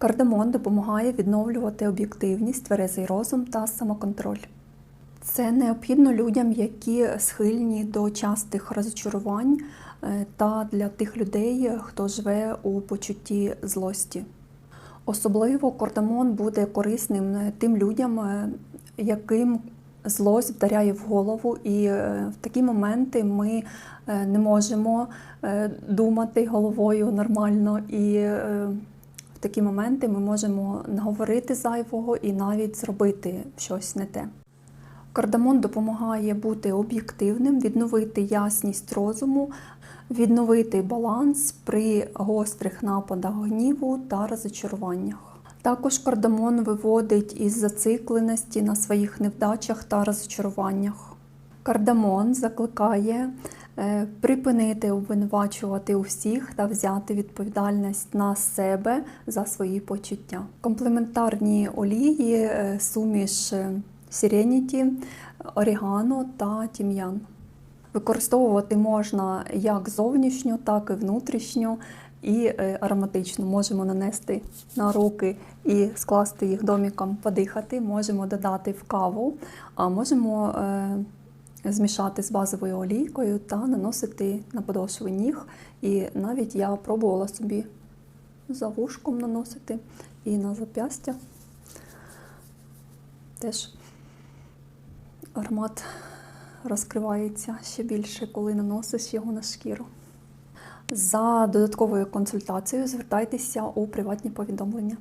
Кардамон допомагає відновлювати об'єктивність, тверезий розум та самоконтроль. Це необхідно людям, які схильні до частих розчарувань, е, та для тих людей, хто живе у почутті злості. Особливо кардамон буде корисним е, тим людям, е, яким злость вдаряє в голову, і в такі моменти ми не можемо думати головою нормально, і такі моменти ми можемо наговорити зайвого і навіть зробити щось не те. Кардамон допомагає бути об'єктивним, відновити ясність розуму, відновити баланс при гострих нападах гніву та розочаруваннях. Також кардамон виводить із зацикленості на своїх невдачах та розчаруваннях. Кардамон закликає е, припинити обвинувачувати у всіх та взяти відповідальність на себе за свої почуття. Комплементарні олії, е, суміш е, Serenity, орігано та тім'ян. Використовувати можна як зовнішньо, так і внутрішньо і ароматично. Можемо нанести на руки і скласти їх доміком, подихати. Можемо додати в каву, а можемо змішати з базовою олійкою та наносити на подошви ніг. І навіть я пробувала собі за вушком наносити і на зап'ястя. Теж аромат розкривається ще більше, коли наносиш його на шкіру. За додатковою консультацією звертайтеся у приватні повідомлення.